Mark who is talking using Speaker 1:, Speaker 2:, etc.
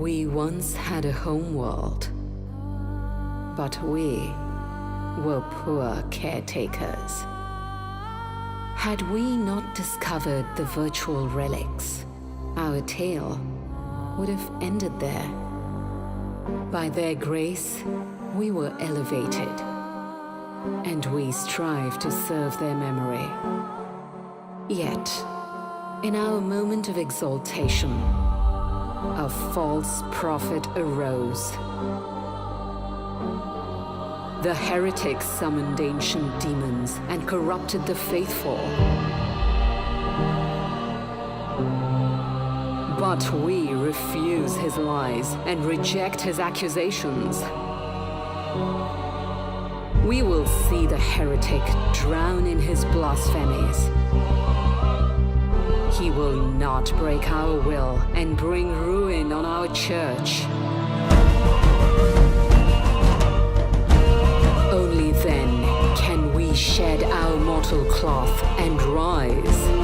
Speaker 1: We once had a home world, but we were poor caretakers. Had we not discovered the virtual relics, our tale would have ended there. By their grace, we were elevated, and we strive to serve their memory. Yet, in our moment of exaltation, false prophet arose. The heretics summoned ancient demons and corrupted the faithful. But we refuse his lies and reject his accusations. We will see the heretic drown in his blasphemies will not break our will and bring ruin on our church. Only then can we shed our mortal cloth and rise.